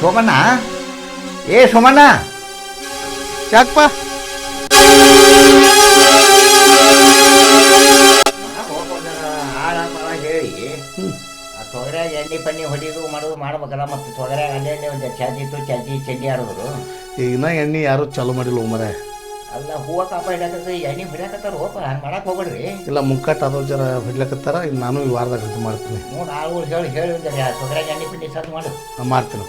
ಸೋಮಣ್ಣ? ಏ ಸೋಮಣ್ಣ? ಯಾಕಪ್ಪ ಹಾಳ ಆ ತೊಗರ್ಯಾಗ ಎಣ್ಣೆ ಪಣ್ಣಿ ಹೊಡಿಯೋದು ಮಾಡೋದು ಮಾಡ್ಬೇಕಲ್ಲ ಮತ್ತು ತೊಗರ್ಯಾಗ ಅಲ್ಲೇ ಅಲ್ಲೇ ಒಂದು ಚಾಜಿ ಇತ್ತು ಚಾಜಿ ಚಡ್ಡಿ ಆಡಿದ್ರು. ಈಗ ಇನ್ನ ಎಣ್ಣೆ ಯಾರು ಚಾಲೂ ಮಾಡಿಲ್ಲ ಮರೆ. ಅಲ್ಲ ಹೂವ ಕಾಪ ಇಡಕತ್ತ ಎಣ್ಣೆ ಹೊಡ್ಯಾಕತ್ತಾರ ಹೋಪ ಹಂಗೆ ಮಾಡಕ್ಕೆ ಹೋಗ್ಬೇಡ್ರಿ. ಇಲ್ಲ ಮುಕ್ಕಟ್ಟು ಅದು ಜರ ಹೊಡ್ಲಕತ್ತಾರ ಇನ್ನು ನಾನು ಈ ವಾರದಾಗ ಇದು ಮಾಡ್ತೀನಿ. ನೋಡಿ ಆಳುಗಳು ಹೇಳಿ ಹೇಳಿ ಒಂದು ತೊಗರ್ಯಾಗ ಎಣ್ಣೆ ಪಿಂಡಿ ಸದ್ ಮಾಡು. ನಾನು ಮಾಡ್ತೀನಿ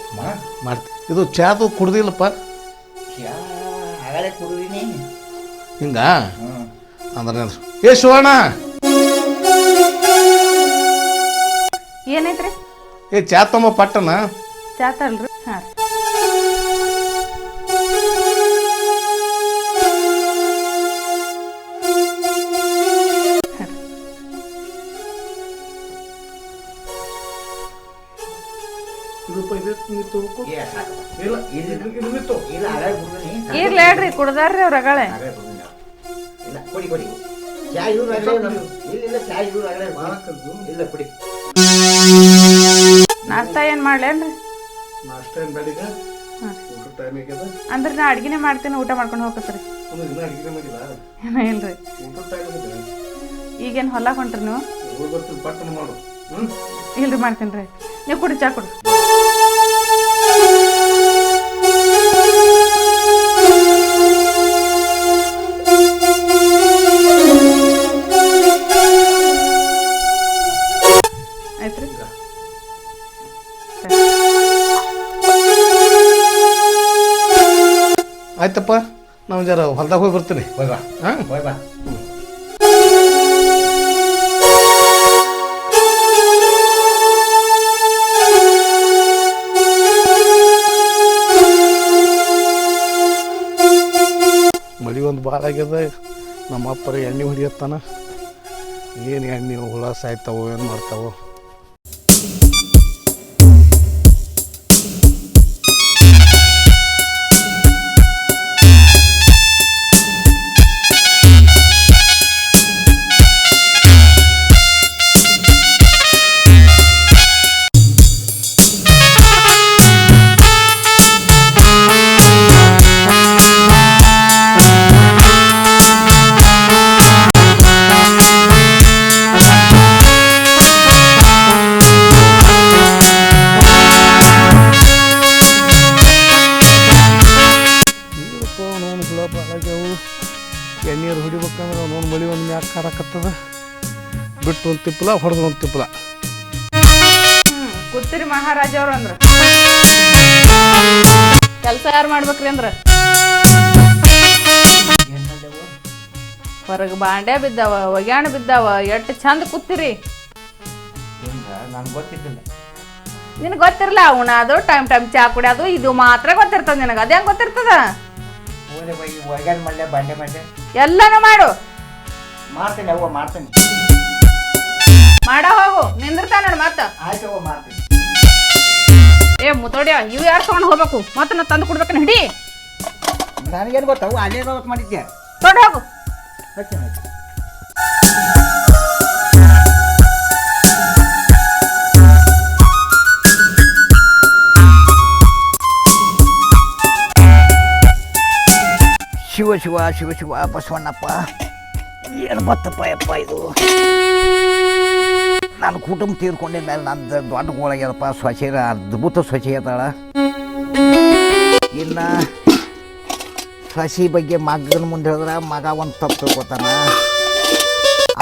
ಮಾಡ್ತೀನಿ. ಇದು ಚಾದು ಕುಡ್ದಿಲ್ಲಪ್ಪ. ಚಾ ಆಗಲೇ ಕುಡಿದೀನಿ. ಹಿಂಗ? ಅಂದ್ರೆ ಏ ಶಿವಣ್ಣ ಏನೈತ್ರಿ? ಏ ಚಾ ತಮ್ಮ ಪಟ್ಟಣ ಚಾತಲ್ರಿ ಹಾಂ. ಇಲ್ಲ ಇರ್ಲಿ ಹೇಳ್ರಿ ಕುಡ್ದಾರ್ರಿ ಅವ್ರ ಅಗಳೆ ಇಲ್ಲ ಕೊಡಿ ಕೊಡಿ. ಚಾ ಇವ್ರು ಆಗಲೇ ಇಲ್ಲ ಇಲ್ಲ ಚಾ ಇವ್ರು ಆಗಲೇ ಇಲ್ಲ ಕೊಡಿ. ನಾಷ್ಟಾ ಏನು ಮಾಡ್ಲೇನ್ರಿ? ನಾಷ್ಟ ಏನ್ ಬೇಡಿಗ ಊಟ ಟೈಮ್ ಆಗ್ಯದ? ಅಂದ್ರೆ ನಾ ಅಡ್ಗಿನೇ ಮಾಡ್ತೀನಿ ಊಟ ಮಾಡ್ಕೊಂಡು ಹೋಗತ್ರಿ ಇನ್ನೂ ಮಾಡಿಲ್ಲ? ಇಲ್ರಿ. ಊಟ ಟೈಮ್ ಆಗಿದೆ ಈಗೇನು ಹೊಲ ಹೊಂಟ್ರಿ ನೀವು? ಹೋಗಿ ಬರ್ತೀನಿ ಪಟ್ಟಣ ಮಾಡು. ಹ್ಞೂ ಇಲ್ರಿ ಮಾಡ್ತೀನಿ ರೀ. ನೀವು ಕುಡಿ ಚಾ ಕುಡಿ. ಆಯ್ತಪ್ಪ ನಾವು ಜರ ಹೊಲ್ದಾಗ ಹೋಗಿ ಬರ್ತೀನಿ. ಹೋಯ್ ಬಾ. ಹಾಂ? ಹೋಯ್ ಬಾ. ಮಳಿ ಒಂದು ಭಾಳ ಆಗ್ಯದ ನಮ್ಮ ಅಪ್ಪರ ಎಣ್ಣೆ ಹೊಡಿಯತ್ತಾನ. ಏನು ಎಣ್ಣೆ ಹುಳ ಸಾಯ್ತಾವೋ ಏನು ಮಾಡ್ತಾವೋ. ಬಿಟ್ಟು ಒಂದು ತಿಪ್ಪಲ ಹೊಡೆದು ಒಂದು ತಿಪ್ಪಲ. ಕೂತಿರಿ ಮಹಾರಾಜ ಅವ್ರು ಅಂದ್ರ. ಕೆಲಸ ಯಾರು ಮಾಡ್ಬೇಕ್ರಿ ಅಂದ್ರ? ಹೊರಗೆ ಬಾಂಡೆ ಬಿದ್ದಾವ ಒಗ್ಯಾಣ ಬಿದ್ದಾವ ಎಟ್ಟು ಚಂದ ಕೂತಿರಿ. ನಿನ್ ಗೊತ್ತಿರ್ಲ ಗೊತ್ತಿದ್ದಿಲ್ಲ ನಿನಗೆ ಗೊತ್ತಿರಲ್ಲ ಉಣಾದು ಟೈಮ್ ಟೈಮ್ ಚಾ ಕುಡಿಯೋದು ಇದು ಮಾತ್ರ ಗೊತ್ತಿರ್ತದ ನಿನಗೆ ಅದೇ ಗೊತ್ತಿರ್ತದ? ಎಲ್ಲಾನು ಮಾಡು. ಮಾಡ್ತೇನೆ ಮಾಡ್ತೀನಿ. ಮಾಡ ಹೋಗು. ನಿಂದಿರ್ತಾನ ನೋಡು ಮತ್ತೆ. ಆಯ್ತು ಮಾಡ್ತೀನಿ ಏ ಮುತೋಡ್ಯ ಇವು ಯಾರು ತಗೊಂಡು ಹೋಗ್ಬೇಕು? ಮತ್ತೆ ನಾ ತಂದು ಕೊಡ್ಬೇಕನ್ನ ಹಿಡಿ? ನನಗೇನು ಗೊತ್ತವು ಅಲ್ಲೇ ಹೋಗಕ್ ಮಾಡಿದ್ದೆ ತೊಗೊಂಡು ಹೋಗು. ಶಿವ ಶಿವ ಶಿವ ಶಿವ ಬಸವಣ್ಣಪ್ಪ. ಏನು ಬತ್ತಪ್ಪ ಯಪ್ಪ ಇದು? ನಾನು ಕುಟುಂಬ ತೀರ್ಕೊಂಡಿದ್ದ ಮೇಲೆ ನಂದು ದೊಡ್ಡ ಗೋಳಾಗ್ಯದಪ್ಪ ಸ್ವಚ್ಛ ಅದ್ಭುತ ಸ್ವಚ್ಛ ಇದ್ದಾಳ ಇನ್ನು ಸಸಿ ಬಗ್ಗೆ ಮಗನ ಮುಂದೆ ಹೇಳಿದ್ರೆ ಮಗ ಒಂದು ತಪ್ಪು ತಿಳ್ಕೊತಾನ.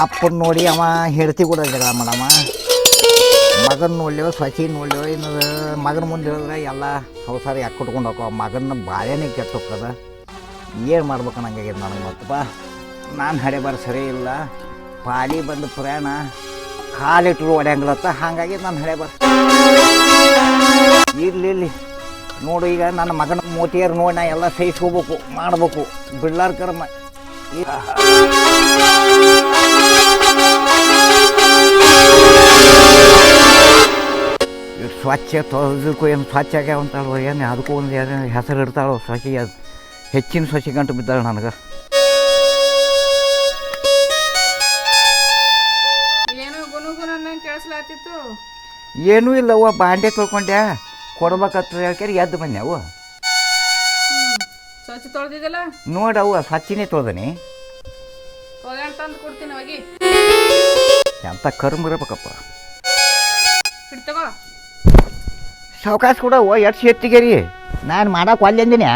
ಅಪ್ಪನ ನೋಡಿ ಅವ ಹೆಡ್ತಿ ಕೂಡ ಮಾಡವ. ಮಗನ ನೋಡ್ಲೇವ, ಸಸಿ ನೋಡ್ಲೇವ ಇನ್ನು ಮಗನ ಮುಂದೆ ಹೇಳಿದ್ರೆ ಎಲ್ಲ ಸಂಸಾರ ಯಾಕೆ ಕುಟ್ಕೊಂಡು ಹೋಗೋ ಮಗನ ಬಾಳೆನೇ ಕೆಟ್ಟ ಹೋಗ್ತದ ಏನು ಮಾಡ್ಬೇಕು ನಂಗಾಗ್ಯದ ನನಗೆ ಮತ್ತಪ್ಪ ನಾನು ಹಡೆ ಬರ ಸರಿ ಇಲ್ಲ. ಪಾಲಿ ಬಂದು ಪ್ರಯಾಣ ಕಾಲಿಟ್ಟರು ಹೊಡ್ಯಂಗಿಲ್ಲತ್ತ ಹಾಗಾಗಿ ನಾನು ಹಳೆ ಬಾರ ಇರ್ಲಿ ಇರ್ಲಿ. ನೋಡು ಈಗ ನನ್ನ ಮಗನ ಮೋತಿಯರು ನೋಡಿ ನಾ ಎಲ್ಲ ಸಹಿಸ್ಕೋಬೇಕು, ಮಾಡ್ಬೇಕು. ಬಿಡ್ಲಾರ ಕರ್ಮ. ಸ್ವಚ್ಛ ತೊಳೆದಕ್ಕೂ ಏನು ಸ್ವಚ್ಛ ಆಗ್ಯಾವಂತಾಳು ಏನು ಅದಕ್ಕೂ ಒಂದು ಏನೇನು ಹೆಸರು ಇಡ್ತಾಳು ಸ್ವಚ್ಛ ಹೆಚ್ಚಿನ ಸ್ವಚ್ಛ ಗಂಟು ಬಿದ್ದಾಳೆ ನನಗೆ. ಏನು ಇಲ್ಲವ್ವ ಬಾಂಡೆ ತೊಳ್ಕೊಂಡ್ಯಾ? ಕೊಡ್ಬೇಕತ್ತ ಹೇಳ್ಕ್ಯಾರ ಎದ್ದು ಬನ್ನಿ ಅವು ಸ್ವಚ್ಛ ತೊಳ್ದಿದ್ದಲ್ಲ ನೋಡವು ಸ್ವಚ್ಛನೇ ತೊಳ್ದನಿ. ಎಂತ ತಂದು ಕೊಡ್ತೀನಿ ಹೋಗಿ. ಎಂಥ ಕರ್ಮ ಇರ್ಬೇಕಪ್ಪ. ಸಾವಕಾಶ ಕೂಡ ಓ ಎಷ್ಟು ಎತ್ತಿಗೆರಿ. ನಾನು ಮಾಡಕ್ಕೆ ಒಲ್ಲೆ ಅಂದಿನಿ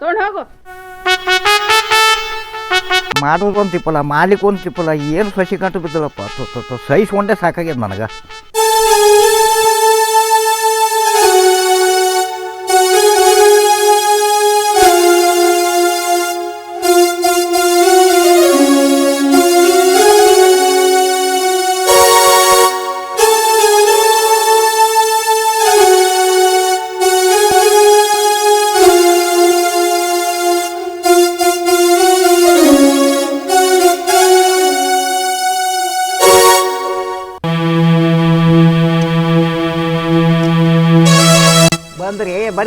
ತೊಗೊಂಡು ಹೋಗು. ಮಾಡೋದು ತಿಪ್ಪಲ್ಲ ಮಾಲಿಕ್ ಒಂದು ತಿಪ್ಪಲ್ಲ ಏನು ಸಸಿ ಕಂಟು ಬಿದ್ದಲ್ಲಪ್ಪ ಸಹಿಸ್ಕೊಂಡೆ ಸಾಕಾಗ್ಯದ ನನಗೆ.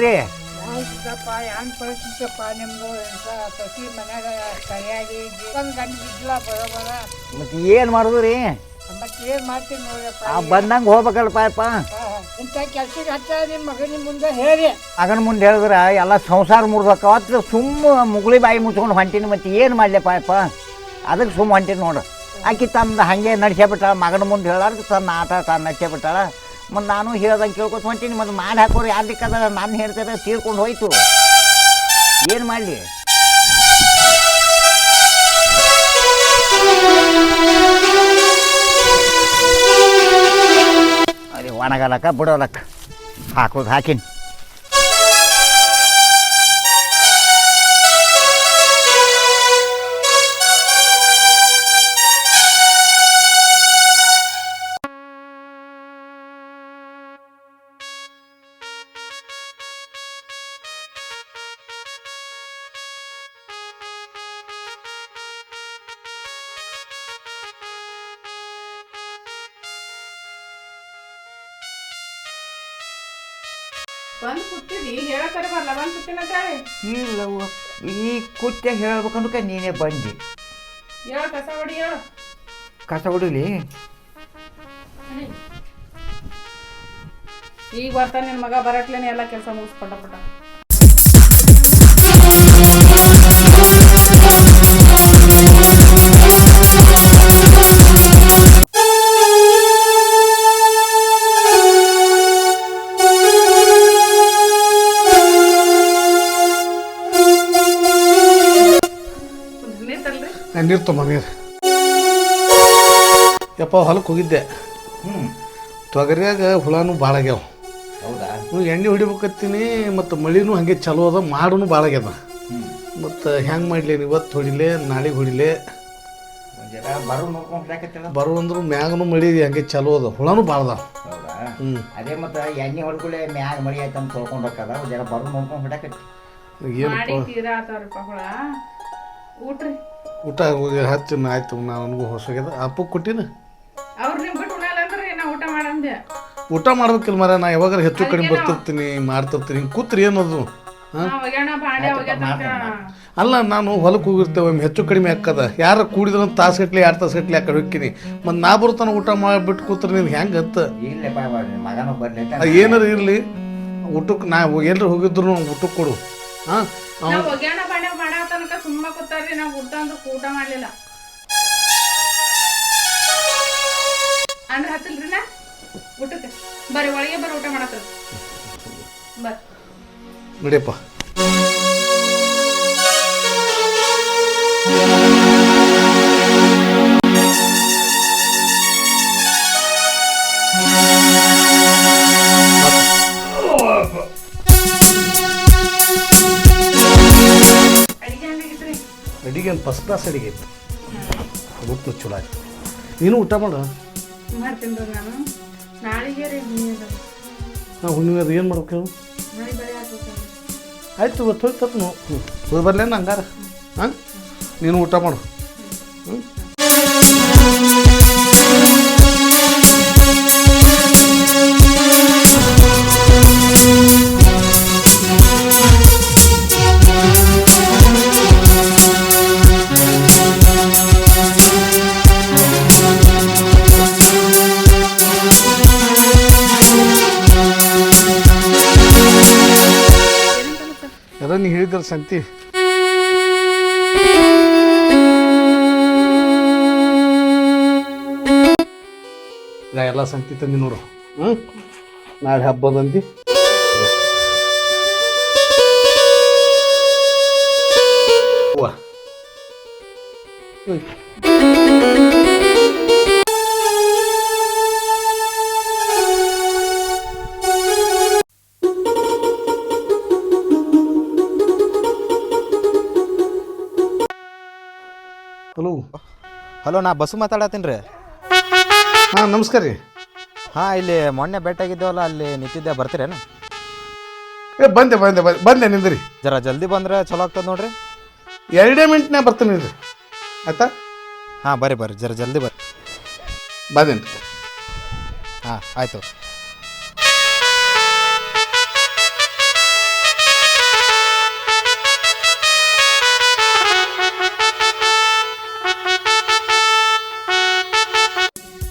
ಬರ್ರಿ. ನಿಮ್ದು? ಎಂತ ಮನ್ಯಾಗ ಸರಿಯಾಗಿ ಬಿದ್ದಿಲ್ಲ ಬರೋಬರ ಮತ್ತೆ ಏನು ಮಾಡೋದು ರೀ ಮತ್ತೆ ಏನ್ ಮಾಡ್ತೀನಿ ಆ ಬಂದಂಗೆ ಹೋಗ್ಬೇಕಲ್ಪ ಅಪ್ಪ ಇಂಥ ಕೆಲ್ಸಕ್ಕೆ ಹಚ್ಚ ನಿಮ್ಮ ಮಗನ ಮುಂದೆ ಹೇಳಿ. ಮುಂದೆ ಹೇಳಿದ್ರೆ ಎಲ್ಲ ಸಂಸಾರ ಮುರಿದಕ್ಕವತ್ತು ಸುಮ್ಮ ಮುಗುಳಿ ಬಾಯಿ ಮುಚ್ಕೊಂಡು ಹೊಂಟೀನಿ ಮತ್ತೆ ಏನು ಮಾಡ್ಲಪ್ಪ ಅಪ್ಪ ಅದಕ್ಕೆ ಸುಮ್ಮ ಹೊಂಟೀನಿ ನೋಡು ಆಕಿ ತಂದು ಹಾಗೆ ನಡ್ಸೇ ಬಿಟ್ಟಾಳ ಮಗನ ಮುಂದೆ ಹೇಳಾರ್ದು ತನ್ನ ಆಟ ತಾನು ನಡ್ಸೇ ಬಿಟ್ಟಾಳ ಮತ್ತು ನಾನು ಹೇಳ್ದಂಗೆ ಕೇಳ್ಕೊತ ಹೊಂಟೀನಿ, ಮತ್ತು ಮಾಡಿ ಹಾಕೋರು ಯಾರ್ದಿಕ್ಕದ ನಾನು ಹೇಳ್ತಾರೆ ತೀರ್ಕೊಂಡು ಹೋಯ್ತು. ಏನು ಮಾಡಲಿ? ಅದೇ ಒಣಗಲಕ್ಕ, ಬಿಡೋಲಕ್ಕ. ಹಾಕೋದು ಹಾಕಿನಿ. ಬಂದು ಕೂತಿದಿ ಹೇಳಕ್ಕಾರ ಬರಲ್ಲ ಬಂದು ಹೇಳಿ ಇಲ್ಲವ್ವ ಈ ಕುತ್ಯ ಹೇಳ್ಬೇಕಂದ್ರೆ ನೀನೇ ಬಂದಿ. ಹೇಳ ಕಸ ಹೊಡಿ ಹೇಳು. ಕಸ ಹೊಡಿಲಿ? ಈಗ ಬರ್ತಾನೆ ನಿನ್ನ ಮಗ ಬರಟ್ಲೇನೆ ಎಲ್ಲ ಕೆಲಸ ಮುಗಿಸ್ಕೊಂಡ ಪಟ ನೀರು ತುಂಬ ನೀರು. ಯಪ್ಪ ಹೊಲಕ್ಕೆ ಹೋಗಿದ್ದೆ. ಹ್ಞೂ ತೊಗರಿಯಾಗ ಹುಳನೂ ಭಾಳ ಆಗ್ಯಾವ. ಹೌದಾ? ನೀವು ಎಣ್ಣೆ ಹೊಡಿಬೇಕತ್ತೀನಿ ಮತ್ತು ಮಳಿನೂ ಹಾಗೆ ಚಲೋ ಅದ ಮಾಡೂ ಭಾಳ ಆಗ್ಯದ ಮತ್ತು ಹೆಂಗೆ ಮಾಡಲಿ ಇವತ್ತು ಹೊಡಿಲೆ ನಾಳೆಗೆ ಹೊಡಿಲೆ. ಬರೋ ನೋಡ್ಕೊಂಡು ಹಾಕತ್ತಲ್ಲ ಬರು ಅಂದ್ರೂ ಮ್ಯಾಗನು ಮಳಿ ಹಂಗೆ ಚಲೋ ಅದ ಹುಳನೂ ಭಾಳ ಅದಾವ. ಹೌದಾ? ಹ್ಞೂ ಅದೇ ಮತ್ತೆ ಎಣ್ಣೆ ಹೊಡ್ಕೊಳ್ಳೆ ಮ್ಯಾಗ ಮಳಿ ಆಯ್ತು ಅಂತ ತೊಳ್ಕೊಂಡು ಹೋಗ್ತದ ಒಂದು ಜರ ಬರು ನೋಡ್ಕೊಂಡು ಹೊಡಕತ್ತಿ ಏನು ಏನಪ್ಪ ಊಟ್ರಿ. ಊಟ ಹೋಗಿ ಹಚ್ಚಿ ಆಯ್ತು ನಾನು ನನಗೂ ಹೊಸಾಗ್ಯದ ಅಪ್ಪ ಕೊಟ್ಟಿನ? ಅವ್ರು ನಿಮ್ ಬಿಟ್ಟು ಉಣಲ್ಲ ಅಂದ್ರೆ ನಾ ಊಟ ಮಾಡಂದೆ. ಊಟ ಮಾಡ್ಬೇಕಿಲ್ಲ ಮರ ನಾ ಯಾವಾಗಾರ ಹೆಚ್ಚು ಕಡಿಮೆ ಬರ್ತಿರ್ತೀನಿ ಮಾಡ್ತಿರ್ತೀನಿ. ಹಿಂಗೆ ಕೂತ್ರಿ ಏನದು ಹಾಂ? ನಾ ಒಗ್ಯಾಣ ಭಾಂಡೆ ಒಗ್ಯಾತನಕ ಅಲ್ಲ ನಾನು ಹೊಲಕ್ಕೆ ಹೋಗಿರ್ತೇವೆ ಒಮ್ಮೆ ಹೆಚ್ಚು ಕಡಿಮೆ ಹಾಕದ. ಯಾರು ಕೂಡಿದ್ರೆ ತಾಸು ಗಟ್ಲೆ ಎರಡು ತಾಸು ಗಟ್ಲಿ ಆ ಕಡೆ ಹೋಗ್ತೀನಿ. ಮತ್ತು ನಾ ಬರ್ತಾನೆ ಊಟ ಮಾಡಿಬಿಟ್ಟು ಕೂತ್ರಿ ನೀನು ಹೆಂಗೆ ಅತ್ತ ಇಲ್ಲಪ್ಪ ಮಗನೂ ಬರ್ಲಿ ಏನಾರ ಇರಲಿ. ಊಟಕ್ಕೆ ನಾ ಎಲ್ಲರೂ ಹೋಗಿದ್ರು ಊಟಕ್ಕೆ ಕೊಡು ಹಾಂ? ನಾವ್ ಒಗ್ಯಾಣ ಭಾಂಡೆ ಮಾಡೋ ತನಕ ಸುಮ್ಮ ಕೂತಾರ್ರಿ ನಾವ್ ಊಟ ಅಂದ್ರೆ ಊಟ ಮಾಡ್ಲಿಲ್ಲ. ಅಂದ್ರೆ ಹತ್ತಿಲ್ರಿ ನಾ? ಊಟಕ್ಕೆ? ಬರ್ರಿ ಒಳಗೆ ಬರ್ರಿ ಊಟ ಮಾಡತ್ತ ಬರ್. ನಡಿಯಪ್ಪ. ಅಡಿಗೆ ಒಂದು ಫಸ್ಟ್ ಕ್ಲಾಸ್ ಅಡಿಗೆ ಇತ್ತು. ಊಟನು ಚಲೋ ಆಯ್ತು. ನೀನು ಊಟ ಮಾಡು? ನಾವು ಹುಣ್ಣಿಮೆ ಏನು ಮಾಡ್ಬೇಕು ಆಯ್ತು ಇವತ್ತು ತಪ್ಪು. ಹೋಗಿ ಬರ್ಲೇನು ಹಂಗಾರ? ಹಾಂ? ನೀನು ಊಟ ಮಾಡು. ಹ್ಞೂ ಹೇಳಿದ್ರ ಸಂತಿ. ಈಗ ಎಲ್ಲ ಸಂತಿ ತಂದಿ ನೋಡು. ಹ್ಞೂ ನಾಳೆ ಹಬ್ಬದಂತಿ ಹೂವ. ಹಲೋ ನಾ ಬಸ್ಸು ಮಾತಾಡತ್ತೀನಿ ರೀ. ಹಾಂ ನಮಸ್ಕಾರ ರೀ. ಹಾಂ ಇಲ್ಲಿ ಮೊನ್ನೆ ಭೇಟಿಯಾಗಿದ್ದೇವಲ್ಲ ಅಲ್ಲಿ ನಿಂತಿದ್ದೆ ಬರ್ತೀರೇನು? ಏ ಬಂದೆ ಬಂದೆ ಬಂದೆ ಬಂದೆ ನಿಂದ್ರಿ. ಜರ ಜಲ್ದಿ ಬಂದ್ರೆ ಚಲೋ ಆಗ್ತದೆ ನೋಡ್ರಿ. ಎರಡೇ ಮಿನಿಟ್ನಾಗ ಬರ್ತೀನಿ ರೀ ಆಯ್ತಾ? ಹಾಂ ಬರ್ರಿ ಬರ್ರಿ ಜರ ಜಲ್ದಿ ಬರ್ರಿ. ಬಂದೇನು ಹಾಂ ಆಯಿತು.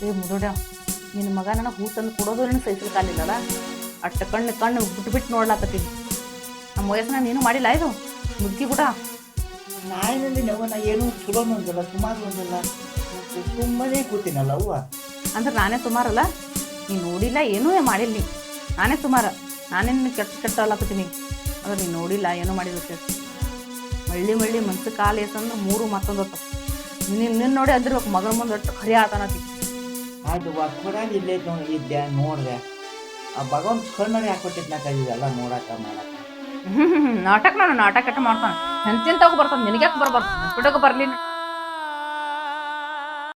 ಏ ಮುರುಡ ನಿನ್ನ ಮಗ ನನಗೆ ಹೂ ತಂದು ಕೊಡೋದು ನಿನ್ನ ಸಹಿಸಲು ಕಾಲಿಲ್ಲಲ್ಲ? ಅಟ್ಟ ಕಣ್ಣು ಕಣ್ಣು ಬಿಟ್ಟು ಬಿಟ್ಟು ನೋಡ್ಲಾಕತ್ತೀನಿ. ನಮ್ಮ ವಯಸ್ಸನ್ನ ನೀನು ಮಾಡಿಲ್ಲ ಇದು? ಮುದುಕಿ ಕೂಡ ನಾಯಿನಲ್ಲಿ ನವನ ನಾ ಏನು ಚಲೋ ಒಂದಲ್ಲ ಸುಮಾರು ಒಂದಲ್ಲ ಸುಮ್ಮನೆ ಕೂತೀನಲ್ಲ ಅವ್ವ? ಅಂದ್ರೆ ನಾನೇ ಸುಮಾರಲ್ಲ? ನೀನು ನೋಡಿಲ್ಲ ಏನೂ ಮಾಡಿಲ್ಲ ನೀ. ನಾನೇ ಸುಮಾರ. ನಾನೇ ನಿನ್ನ ಕೆಟ್ಟ ಕೆಟ್ಟ ಅಲ್ಲಕತ್ತೀನಿ. ಅಂದ್ರೆ ನೀನು ನೋಡಿಲ್ಲ ಏನೂ ಮಾಡಿಲ್ಲ ಸರ್. ಮಳ್ಳಿ ಮಳ್ಳಿ ಮನ್ಸು ಕಾಲು ಎಸಂದ್ರೆ ಮೂರು ಮತ್ತೊಂದು ಹೊತ್ತು. ನಿನ್ನ ನಿನ್ನ ನೋಡಿ ಅಂದಿರ್ಬೇಕು ಮಗನ ಮುಂದೆ ಒಟ್ಟು ಖರಿ ಆತನತಿ ಅದು ಹೊರಗೆ ಇಲ್ಲೇ ಇದ್ದೆ, ನೋಡಿದೆ. ಆ ಭಗವಂತ ಕಣ್ಣಲ್ಲಿ ಹಾಕೊಟ್ಟಿದ್ನಾಕ ಇದೆಲ್ಲ ನೋಡಾಕ ಮಾಡಾಕ ನಾಟಕ ನಾನು ನಾಟಕ ಮಾಡ್ತಾನೆ. ಎಂತಿಂತಾಗ ಬರ್ತಾನೆ, ನಿನಗ್ಯಾಕೆ ಬರ್ಬಾರ್ದು? ಬಿಡೋಕೆ ಬರಲಿ